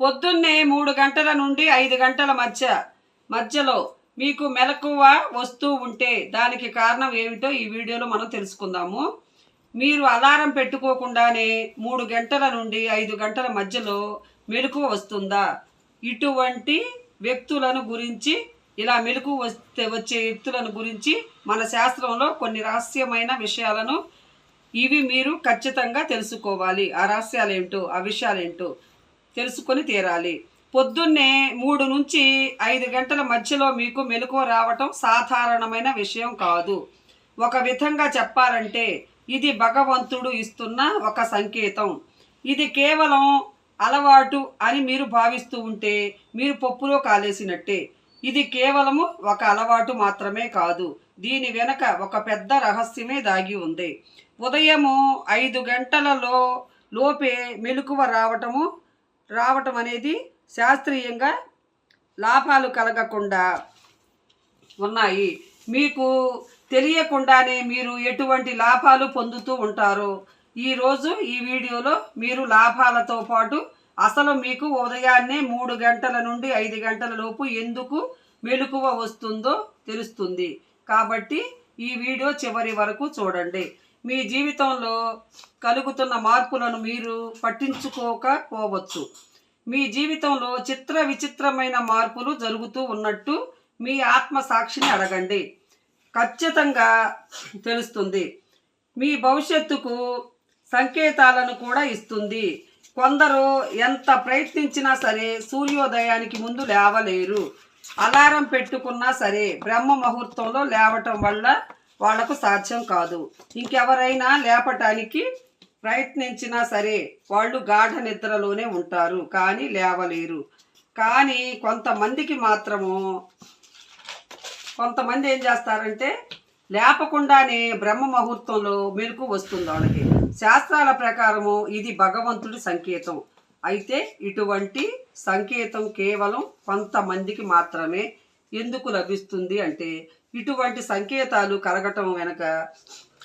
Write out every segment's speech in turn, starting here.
పొద్దున్నే మూడు గంటల నుండి ఐదు గంటల మధ్య మధ్యలో మీకు మెలకువ వస్తూ ఉంటే దానికి కారణం ఏమిటో ఈ వీడియోలో మనం తెలుసుకుందాము. మీరు అలారం పెట్టుకోకుండానే మూడు గంటల నుండి ఐదు గంటల మధ్యలో మెలకువ వస్తుందా? ఇటువంటి వ్యక్తులను గురించి ఇలా మెలకు వస్తే వచ్చే వ్యక్తులను గురించి మన శాస్త్రంలో కొన్ని రహస్యమైన విషయాలను ఇవి మీరు ఖచ్చితంగా తెలుసుకోవాలి. ఆ రహస్యాలు ఏంటో ఆ విషయాలు ఏంటో తెలుసుకొని తీరాలి. పొద్దున్నే మూడు నుంచి ఐదు గంటల మధ్యలో మీకు మెలకువ రావటం సాధారణమైన విషయం కాదు. ఒక విధంగా చెప్పాలంటే ఇది భగవంతుడు ఇస్తున్న ఒక సంకేతం. ఇది కేవలం అలవాటు అని మీరు భావిస్తూ ఉంటే మీరు పప్పులో కాలేసినట్టే. ఇది కేవలము ఒక అలవాటు మాత్రమే కాదు. దీని వెనక ఒక పెద్ద రహస్యమే దాగి ఉంది. ఉదయము ఐదు గంటలలో లోపే మెలకువ రావటము రావటం అనేది శాస్త్రీయంగా లాభాలు కలగకుండా ఉన్నాయి. మీకు తెలియకుండానే మీరు ఎటువంటి లాభాలు పొందుతూ ఉంటారు? ఈరోజు ఈ వీడియోలో మీరు లాభాలతో పాటు అసలు మీకు ఉదయాన్నే మూడు గంటల నుండి ఐదు గంటల లోపు ఎందుకు మెలకువ వస్తుందో తెలుస్తుంది. కాబట్టి ఈ వీడియో చివరి వరకు చూడండి. మీ జీవితంలో కలుగుతున్న మార్పులను మీరు పట్టించుకోకపోవచ్చు మీ జీవితంలో చిత్ర విచిత్రమైన మార్పులు జరుగుతూ ఉన్నట్టు మీ ఆత్మ సాక్షిని అడగండి. ఖచ్చితంగా తెలుస్తుంది. మీ భవిష్యత్తుకు సంకేతాలను కూడా ఇస్తుంది. కొందరు ఎంత ప్రయత్నించినా సరే సూర్యోదయానికి ముందు లేవలేరు. అలారం పెట్టుకున్నా సరే బ్రహ్మ ముహూర్తంలో లేవటం వల్ల వాళ్ళకు సాధ్యం కాదు. ఇంకెవరైనా లేపటానికి ప్రయత్నించినా సరే వాళ్ళు గాఢ నిద్రలోనే ఉంటారు కానీ లేవలేరు. కానీ కొంతమందికి మాత్రము కొంతమంది ఏం చేస్తారంటే లేపకుండానే బ్రహ్మ ముహూర్తంలో మెలకు వస్తుంది వాళ్ళకి. శాస్త్రాల ప్రకారము ఇది భగవంతుడి సంకేతం. అయితే ఇటువంటి సంకేతం కేవలం కొంతమందికి మాత్రమే ఎందుకు లభిస్తుంది అంటే ఇటువంటి సంకేతాలు కలగటం వెనక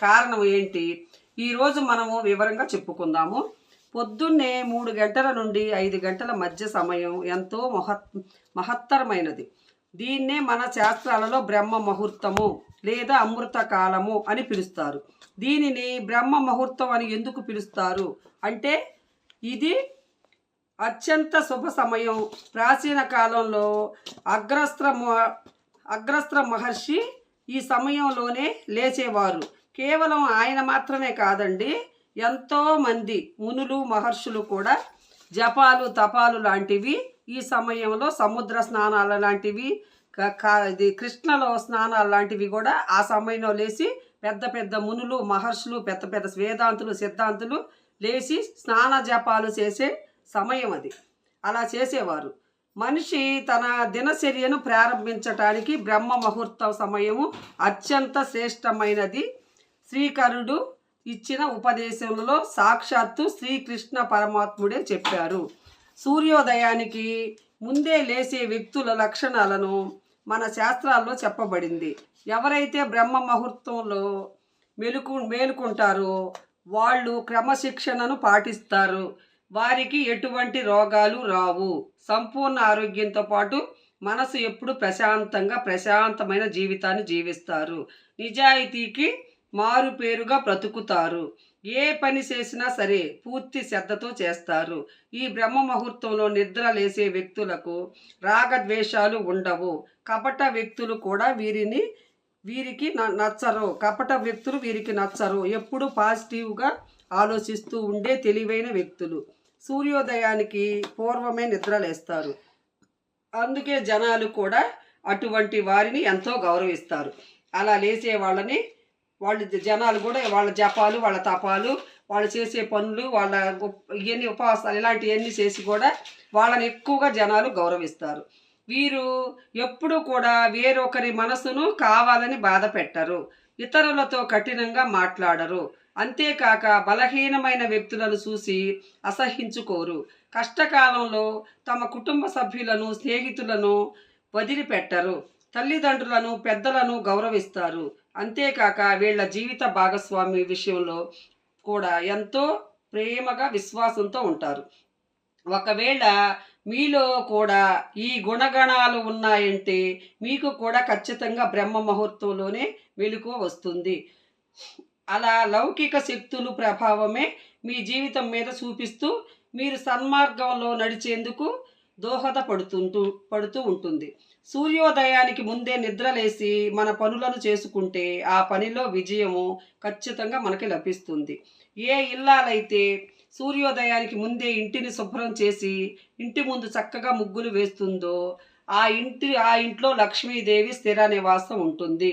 కారణం ఏంటి? ఈరోజు మనము వివరంగా చెప్పుకుందాము. పొద్దున్నే మూడు గంటల నుండి ఐదు గంటల మధ్య సమయం ఎంతో మహత్ మహత్తరమైనది. దీన్నే మన శాస్త్రాలలో బ్రహ్మ ముహూర్తము లేదా అమృత కాలము అని పిలుస్తారు. దీనిని బ్రహ్మ ముహూర్తం అని ఎందుకు పిలుస్తారు? అంటే ఇది అత్యంత శుభ సమయం. ప్రాచీన కాలంలో అగ్రస్త్ర అగ్రస్త్ర మహర్షి ఈ సమయంలోనే లేచేవారు. కేవలం ఆయన మాత్రమే కాదండి ఎంతోమంది మునులు మహర్షులు కూడా జపాలు తపాలు లాంటివి ఈ సమయంలో సముద్ర స్నానాలు లాంటివి ఇది కృష్ణలో స్నానాలు లాంటివి కూడా ఆ సమయంలో లేచి పెద్ద పెద్ద మునులు మహర్షులు పెద్ద పెద్ద వేదాంతులు సిద్ధాంతులు లేచి స్నాన జపాలు చేసే సమయం అది. అలా చేసేవారు. మనిషి తన దినచర్యను ప్రారంభించటానికి బ్రహ్మ ముహూర్త సమయము అత్యంత శ్రేష్టమైనది. శ్రీకరుడు ఇచ్చిన ఉపదేశంలో సాక్షాత్తు శ్రీకృష్ణ పరమాత్ముడే చెప్పారు. సూర్యోదయానికి ముందే లేసే వ్యక్తుల లక్షణాలను మన శాస్త్రాల్లో చెప్పబడింది. ఎవరైతే బ్రహ్మ ముహూర్తంలో మెలుకు మేలుకుంటారో వాళ్ళు క్రమశిక్షణను పాటిస్తారు. వారికి ఎటువంటి రోగాలు రావు. సంపూర్ణ ఆరోగ్యంతో పాటు మనసు ఎప్పుడు ప్రశాంతంగా ప్రశాంతమైన జీవితాన్ని జీవిస్తారు. నిజాయితీకి మారు పేరుగా బ్రతుకుతారు. ఏ పని చేసినా సరే పూర్తి శ్రద్ధతో చేస్తారు. ఈ బ్రహ్మ ముహూర్తంలో నిద్ర లేసే వ్యక్తులకు రాగద్వేషాలు ఉండవు. కపట వ్యక్తులు కూడా వీరిని వీరికి న- నచ్చరు. కపట వ్యక్తులు వీరికి నచ్చరు. ఎప్పుడు పాజిటివ్గా ఆలోచిస్తూ ఉండే తెలివైన వ్యక్తులు. సూర్యోదయానికి పూర్వమే నిద్రలేస్తారు. అందుకే జనాలు కూడా అటువంటి వారిని ఎంతో గౌరవిస్తారు. అలా లేచే వాళ్ళని వాళ్ళు జనాలు కూడా వాళ్ళ జపాలు వాళ్ళ తపాలు వాళ్ళు చేసే పనులు వాళ్ళ ఇవన్నీ ఉపవాసాలు ఇలాంటివన్నీ చేసి కూడా వాళ్ళని ఎక్కువగా జనాలు గౌరవిస్తారు. వీరు ఎప్పుడూ కూడా వేరొకరి మనసును కావాలని బాధ పెట్టరు. ఇతరులతో కఠినంగా మాట్లాడరు. అంతేకాక బలహీనమైన వ్యక్తులను చూసి అసహించుకోరు. కష్టకాలంలో తమ కుటుంబ సభ్యులను స్నేహితులను వదిలిపెట్టరు. తల్లిదండ్రులను పెద్దలను గౌరవిస్తారు. అంతేకాక వీళ్ళ జీవిత భాగస్వామి విషయంలో కూడా ఎంతో ప్రేమగా విశ్వాసంతో ఉంటారు. ఒకవేళ మీలో కూడా ఈ గుణగణాలు ఉన్నాయంటే మీకు కూడా ఖచ్చితంగా బ్రహ్మ ముహూర్తంలోనే మెలకు వస్తుంది. అలా లౌకిక శక్తులు ప్రభావమే మీ జీవితం మీద చూపిస్తూ మీరు సన్మార్గంలో నడిచేందుకు దోహదపడుతుంటూ పడుతూ ఉంటుంది. సూర్యోదయానికి ముందే నిద్రలేసి మన పనులను చేసుకుంటే ఆ పనిలో విజయము ఖచ్చితంగా మనకి లభిస్తుంది. ఏ ఇల్లాలైతే సూర్యోదయానికి ముందే ఇంటిని శుభ్రం చేసి ఇంటి ముందు చక్కగా ముగ్గులు వేస్తుందో ఆ ఇంటి ఆ ఇంట్లో లక్ష్మీదేవి స్థిర నివాసం ఉంటుంది.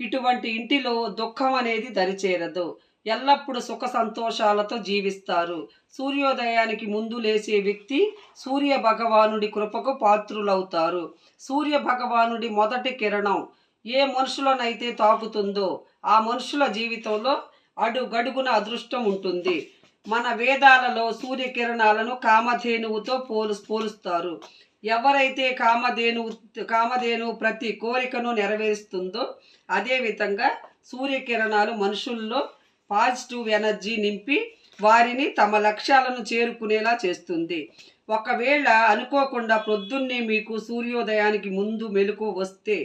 ఇటువంటి ఇంటిలో దుఃఖం అనేది దరిచేరదు. ఎల్లప్పుడూ సుఖ సంతోషాలతో జీవిస్తారు. సూర్యోదయానికి ముందు లేచే వ్యక్తి సూర్య భగవానుడి కృపకు పాత్రులవుతారు. సూర్య భగవానుడి మొదటి కిరణం ఏ మనుషులనైతే తాకుతుందో ఆ మనుషుల జీవితంలో అడుగడుగున అదృష్టం ఉంటుంది. మన వేదాలలో సూర్యకిరణాలను కామధేనువుతో పోలు పోలుస్తారు. ఎవరైతే కామధేను కామధేను ప్రతి కోరికను నెరవేరుస్తుందో అదేవిధంగా సూర్యకిరణాలు మనుషుల్లో పాజిటివ్ ఎనర్జీ నింపి వారిని తమ లక్ష్యాలను చేరుకునేలా చేస్తుంది. ఒకవేళ అనుకోకుండా ప్రొద్దున్నే మీకు సూర్యోదయానికి ముందు మెలకు వస్తే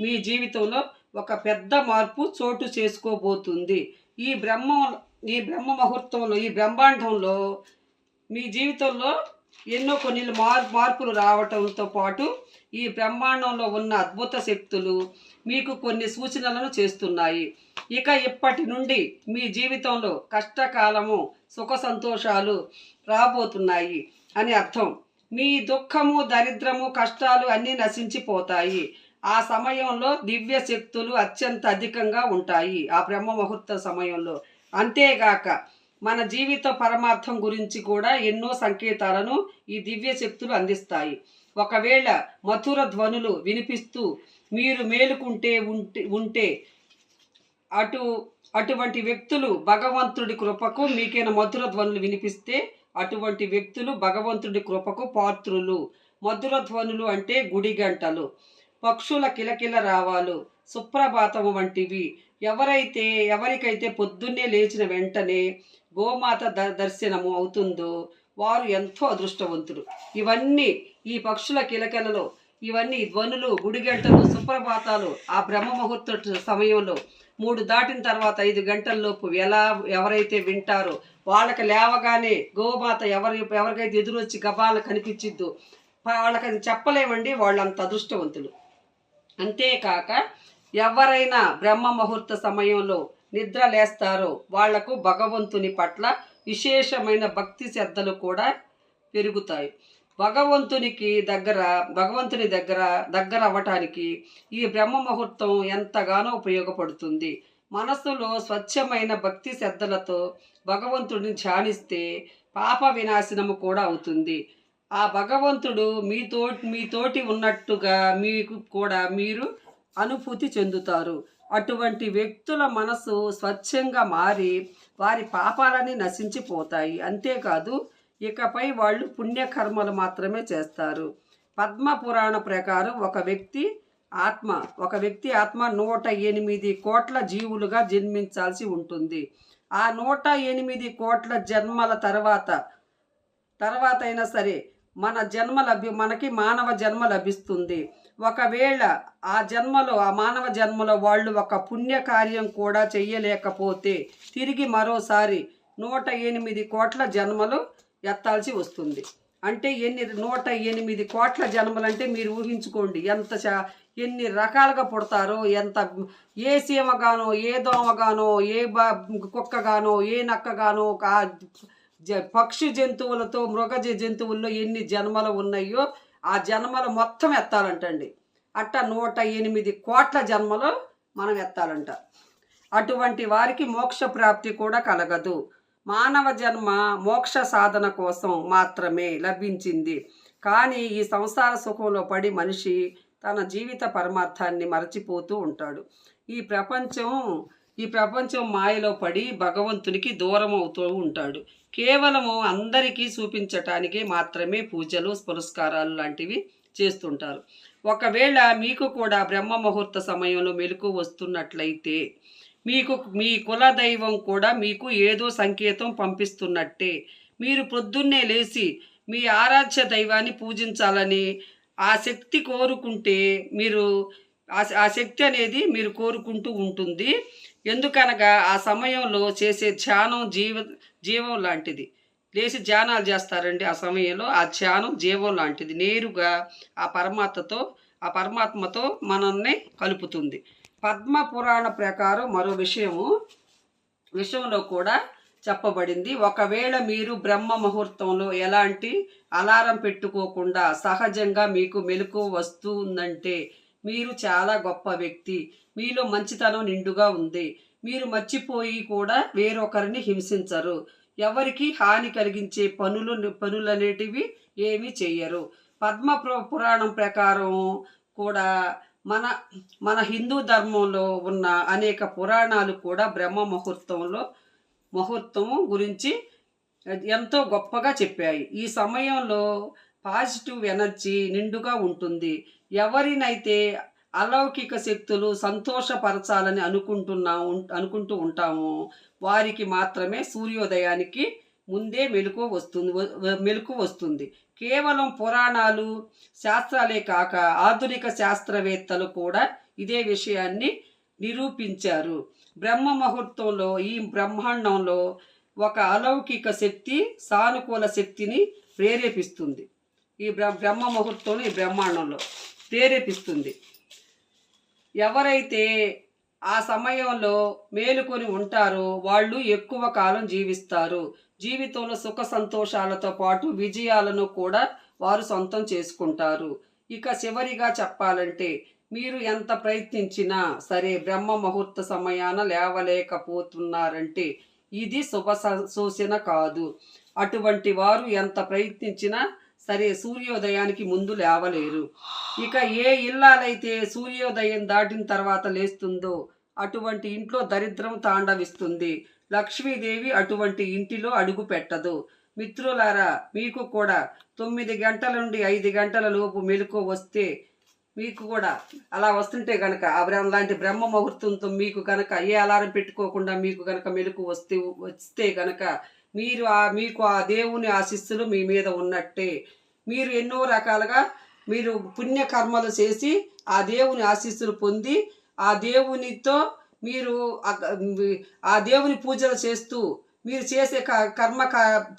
మీ జీవితంలో ఒక పెద్ద మార్పు చోటు చేసుకోబోతుంది. ఈ బ్రహ్మ ఈ బ్రహ్మ ముహూర్తంలో ఈ బ్రహ్మాండంలో మీ జీవితంలో ఎన్నో కొన్ని మార్ మార్పులు రావటంతో పాటు ఈ బ్రహ్మాండంలో ఉన్న అద్భుత శక్తులు మీకు కొన్ని సూచనలను చేస్తున్నాయి. ఇక ఇప్పటి నుండి మీ జీవితంలో కష్టకాలము సుఖ సంతోషాలు రాబోతున్నాయి అని అర్థం. మీ దుఃఖము దరిద్రము కష్టాలు అన్నీ నశించిపోతాయి. ఆ సమయంలో దివ్య శక్తులు అత్యంత అధికంగా ఉంటాయి. ఆ బ్రహ్మ ముహూర్త సమయంలో. అంతేగాక మన జీవిత పరమార్థం గురించి కూడా ఎన్నో సంకేతాలను ఈ దివ్య శక్తులు అందిస్తాయి. ఒకవేళ మధుర ధ్వనులు వినిపిస్తూ మీరు మేలుకుంటే ఉంటే ఉంటే అటు అటువంటి వ్యక్తులు భగవంతుడి కృపకు మీకైనా మధుర ధ్వనులు వినిపిస్తే అటువంటి వ్యక్తులు భగవంతుడి కృపకు పాత్రులు. మధుర ధ్వనులు అంటే గుడి గంటలు పక్షుల కిలకిల రావాలు సుప్రభాతం వంటివి. ఎవరైతే ఎవరికైతే పొద్దున్నే లేచిన వెంటనే గోమాత ద దర్శనము అవుతుందో వారు ఎంతో అదృష్టవంతులు. ఇవన్నీ ఈ పక్షుల కిలకలలో ఇవన్నీ ధ్వనులు గుడిగంటలు సుప్రభాతాలు ఆ బ్రహ్మ ముహూర్త సమయంలో మూడు దాటిన తర్వాత ఐదు గంటల్లోపు ఎలా ఎవరైతే వింటారో వాళ్ళకి లేవగానే గోమాత ఎవరి ఎవరికైతే ఎదురొచ్చి గబాలు కనిపించిద్దో వాళ్ళకి అది చెప్పలేమండి వాళ్ళంత అదృష్టవంతులు. అంతేకాక ఎవరైనా బ్రహ్మ ముహూర్త సమయంలో నిద్ర లేస్తారు వాళ్ళకు భగవంతుని పట్ల విశేషమైన భక్తి శ్రద్ధలు కూడా పెరుగుతాయి. భగవంతునికి దగ్గర భగవంతుని దగ్గర దగ్గర అవ్వటానికి ఈ బ్రహ్మ ముహూర్తం ఎంతగానో ఉపయోగపడుతుంది. మనసులో స్వచ్ఛమైన భక్తి శ్రద్ధలతో భగవంతుడిని ధ్యానిస్తే పాప వినాశనము కూడా అవుతుంది. ఆ భగవంతుడు మీతో మీతోటి ఉన్నట్టుగా మీకు కూడా మీరు అనుభూతి చెందుతారు. అటువంటి వ్యక్తుల మనసు స్వచ్ఛంగా మారి వారి పాపాలని నశించిపోతాయి. అంతేకాదు ఇకపై వాళ్ళు పుణ్యకర్మలు మాత్రమే చేస్తారు. పద్మ పురాణ ప్రకారం ఒక వ్యక్తి ఆత్మ ఒక వ్యక్తి ఆత్మ నూట ఎనిమిది కోట్ల జీవులుగా జన్మించాల్సి ఉంటుంది. ఆ నూట ఎనిమిది కోట్ల జన్మల తర్వాత తర్వాత అయినా సరే మన జన్మ లభ్య మనకి మానవ జన్మ లభిస్తుంది. ఒకవేళ ఆ జన్మలో ఆ మానవ జన్మలో వాళ్ళు ఒక పుణ్యకార్యం కూడా చెయ్యలేకపోతే తిరిగి మరోసారి నూట ఎనిమిది కోట్ల జన్మలు ఎత్తాల్సి వస్తుంది. అంటే ఎన్ని నూట ఎనిమిది కోట్ల జన్మలు అంటే మీరు ఊహించుకోండి. ఎంత ఎన్ని రకాలుగా పుడతారో ఎంత ఏ సీమగానో ఏ దోమగానో ఏ బ కుక్కగానో ఏ నక్కగానో జ- పక్షి జంతువులతో మృగజ జంతువుల్లో ఎన్ని జన్మలు ఉన్నాయో ఆ జన్మలు మొత్తం ఎత్తాలంటండి. అట్ట నూట ఎనిమిది కోట్ల జన్మలు మనం ఎత్తాలంట. అటువంటి వారికి మోక్ష ప్రాప్తి కూడా కలగదు. మానవ జన్మ మోక్ష సాధన కోసం మాత్రమే లభించింది. కానీ ఈ సంసార సుఖంలో పడి మనిషి తన జీవిత పరమార్థాన్ని మరచిపోతూ ఉంటాడు. ఈ ప్రపంచం ఈ ప్రపంచం మాయలో పడి భగవంతునికి దూరం అవుతూ ఉంటాడు. కేవలము అందరికీ చూపించటానికి మాత్రమే పూజలు పురస్కారాలు లాంటివి చేస్తుంటారు. ఒకవేళ మీకు కూడా బ్రహ్మ ముహూర్త సమయంలో మెలకు వస్తున్నట్లయితే మీకు మీ కుల దైవం కూడా మీకు ఏదో సంకేతం పంపిస్తున్నట్టే మీరు పొద్దున్నే లేచి మీ ఆరాధ్య దైవాన్ని పూజించాలని ఆ శక్తి కోరుకుంటే మీరు ఆ- ఆ శక్తి అనేది మీరు కోరుకుంటూ ఉంటుంది. ఎందుకనగా ఆ సమయంలో చేసే ధ్యానం జీవ జీవం లాంటిది. లేచి ధ్యానాలు చేస్తారండి ఆ సమయంలో. ఆ ధ్యానం జీవం లాంటిది. నేరుగా ఆ పరమాత్మతో ఆ పరమాత్మతో మనల్ని కలుపుతుంది. పద్మ పురాణ ప్రకారం మరో విషయము విషయంలో కూడా చెప్పబడింది. ఒకవేళ మీరు బ్రహ్మ ముహూర్తంలో ఎలాంటి అలారం పెట్టుకోకుండా సహజంగా మీకు మెలకు వస్తుందంటే మీరు చాలా గొప్ప వ్యక్తి. మీలో మంచితనం నిండుగా ఉంది. మీరు మర్చిపోయి కూడా వేరొకరిని హింసించరు. ఎవరికి హాని కలిగించే పనులు పనులనేటివి ఏమీ చేయరు పద్మ పురాణం ప్రకారం కూడా మన మన హిందూ ధర్మంలో ఉన్న అనేక పురాణాలు కూడా బ్రహ్మ ముహూర్తంలో ముహూర్తము గురించి ఎంతో గొప్పగా చెప్పాయి. ఈ సమయంలో పాజిటివ్ ఎనర్జీ నిండుగా ఉంటుంది. ఎవరినైతే అలౌకిక శక్తులు సంతోషపరచాలని అనుకుంటున్నా ఉం- అనుకుంటూ ఉంటాము. వారికి మాత్రమే సూర్యోదయానికి ముందే మెలకు వస్తుంది మెలకు వస్తుంది. కేవలం పురాణాలు శాస్త్రాలే కాక ఆధునిక శాస్త్రవేత్తలు కూడా ఇదే విషయాన్ని నిరూపించారు. బ్రహ్మ ముహూర్తంలో ఈ బ్రహ్మాండంలో ఒక అలౌకిక శక్తి సానుకూల శక్తిని ప్రేరేపిస్తుంది. ఈ బ్ర బ్రహ్మ ముహూర్తంలో ఈ బ్రహ్మాండంలో ప్రేరేపిస్తుంది. ఎవరైతే ఆ సమయంలో మేలుకొని ఉంటారో వాళ్ళు ఎక్కువ కాలం జీవిస్తారు. జీవితంలో సుఖ సంతోషాలతో పాటు విజయాలను కూడా వారు సొంతం చేసుకుంటారు. ఇక చివరిగా చెప్పాలంటే మీరు ఎంత ప్రయత్నించినా సరే బ్రహ్మ ముహూర్త సమయాన లేవలేకపోతున్నారంటే ఇది శుభ స- సూచన కాదు. అటువంటి వారు ఎంత ప్రయత్నించినా సరే సూర్యోదయానికి ముందు లేవలేరు. ఇక ఏ ఇల్లాలైతే సూర్యోదయం దాటిన తర్వాత లేస్తుందో అటువంటి ఇంట్లో దరిద్రం తాండవిస్తుంది. లక్ష్మీదేవి అటువంటి ఇంటిలో అడుగు పెట్టదు. మిత్రులారా మీకు కూడా తొమ్మిది గంటల నుండి ఐదు గంటల లోపు మెలకు వస్తే మీకు కూడా అలా వస్తుంటే గనక ఆ బ్రహ్మ లాంటి బ్రహ్మ ముహూర్తంతో మీకు గనక ఏ అలారం పెట్టుకోకుండా మీకు గనక మెలకు వస్తే వస్తే గనక మీరు ఆ మీకు ఆ దేవుని ఆశిస్సులు మీ మీద ఉన్నట్టే. మీరు ఎన్నో రకాలుగా మీరు పుణ్యకర్మలు చేసి ఆ దేవుని ఆశీస్సులు పొంది ఆ దేవునితో మీరు ఆ- దేవుని పూజలు చేస్తూ మీరు చేసే క- కర్మ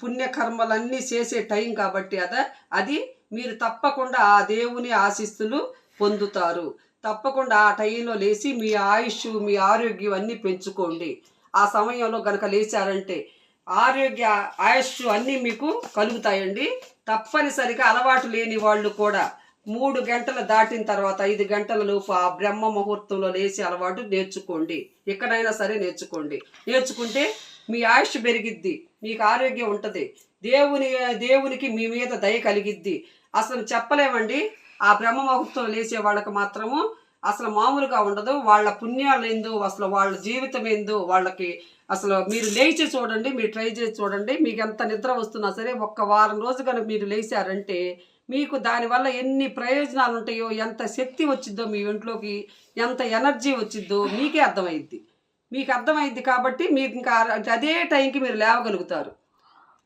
పుణ్యకర్మలన్నీ చేసే టైం కాబట్టి అద అది మీరు తప్పకుండా ఆ దేవుని ఆశీస్సులు పొందుతారు. తప్పకుండా ఆ టైంలో లేచి మీ ఆయుష్ మీ ఆరోగ్యం అన్నీ పెంచుకోండి. ఆ సమయంలో గనక లేచారంటే ఆరోగ్య ఆయుష్ అన్నీ మీకు కలుగుతాయండి. తప్పనిసరిగా అలవాటు లేని వాళ్ళు కూడా మూడు గంటలు దాటిన తర్వాత ఐదు గంటల లోపు ఆ బ్రహ్మ ముహూర్తంలో లేచి అలవాటు నేర్చుకోండి. ఎక్కడైనా సరే నేర్చుకోండి. నేర్చుకుంటే మీ ఆయుష్ పెరిగిద్ది మీకు ఆరోగ్యం ఉంటుంది. దేవుని దేవునికి మీ మీద దయ కలిగిద్ది. అసలు చెప్పలేమండి. ఆ బ్రహ్మ ముహూర్తం లేచే వాళ్ళకి మాత్రము అసలు మామూలుగా ఉండదు. వాళ్ళ పుణ్యాలు ఏందో అసలు వాళ్ళ జీవితం ఏందో వాళ్ళకి అసలు మీరు లేచి చూడండి మీరు ట్రై చేసి చూడండి మీకు ఎంత నిద్ర వస్తున్నా సరే ఒక్క వారం రోజు కనుక మీరు లేచారంటే మీకు దానివల్ల ఎన్ని ప్రయోజనాలు ఉంటాయో ఎంత శక్తి వచ్చిద్దో మీ ఇంట్లోకి ఎంత ఎనర్జీ వచ్చిద్దో మీకే అర్థమైద్ది. మీకు అర్థమైద్ది కాబట్టి మీకు ఇంకా అదే టైంకి మీరు లేవగలుగుతారు.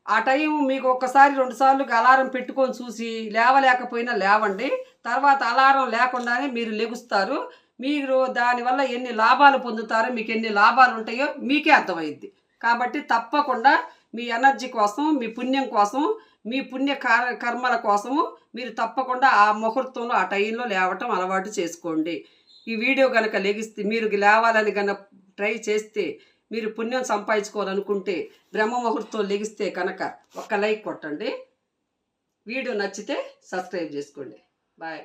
ఆ టైం మీకు ఒక్కసారి రెండు సార్లు అలారం పెట్టుకొని చూసి లేవలేకపోయినా లేవండి. తర్వాత అలారం లేకుండానే మీరు లెగుస్తారు. మీరు దానివల్ల ఎన్ని లాభాలు పొందుతారో మీకు ఎన్ని లాభాలు ఉంటాయో మీకే అర్థమైద్ది. కాబట్టి తప్పకుండా మీ ఎనర్జీ కోసం మీ పుణ్యం కోసం మీ పుణ్య కార- కర్మల కోసము మీరు తప్పకుండా ఆ ముహూర్తంలో ఆ టైంలో లేవటం అలవాటు చేసుకోండి. ఈ వీడియో కనుక లెగిస్తే మీరు లేవాలని కనుక ట్రై చేస్తే మీరు పుణ్యం సంపాదించుకోవాలనుకుంటే బ్రహ్మ ముహూర్తం లెగిస్తే కనుక ఒక్క లైక్ కొట్టండి. వీడియో నచ్చితే సబ్స్క్రైబ్ చేసుకోండి. బాయ్.